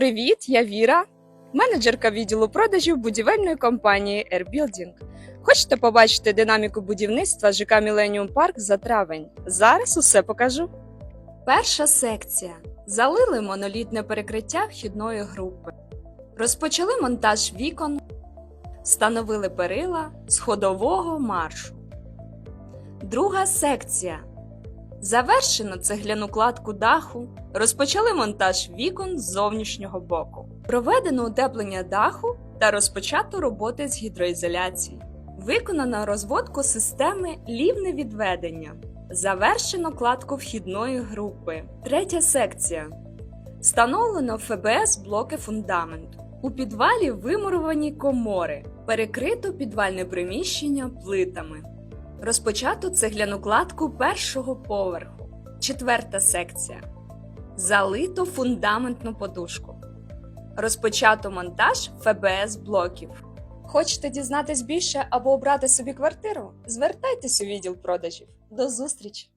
Привіт, я Віра, менеджерка відділу продажів будівельної компанії AirBuilding. Хочете побачити динаміку будівництва ЖК Міленіум Парк за травень? Зараз усе покажу. Перша секція. Залили монолітне перекриття вхідної групи. Розпочали монтаж вікон, встановили перила з ходового маршу. Друга секція. Завершено цегляну кладку даху, розпочали монтаж вікон з зовнішнього боку. Проведено утеплення даху та розпочато роботи з гідроізоляції. Виконано розводку системи лівне відведення. Завершено кладку вхідної групи. Третя секція. Встановлено ФБС блоки фундаменту. У підвалі вимуровані комори. Перекрито підвальне приміщення плитами. Розпочато цегляну кладку першого поверху. Четверта секція. Залито фундаментну подушку. Розпочато монтаж ФБС блоків. Хочете дізнатись більше або обрати собі квартиру? Звертайтесь у відділ продажів. До зустрічі!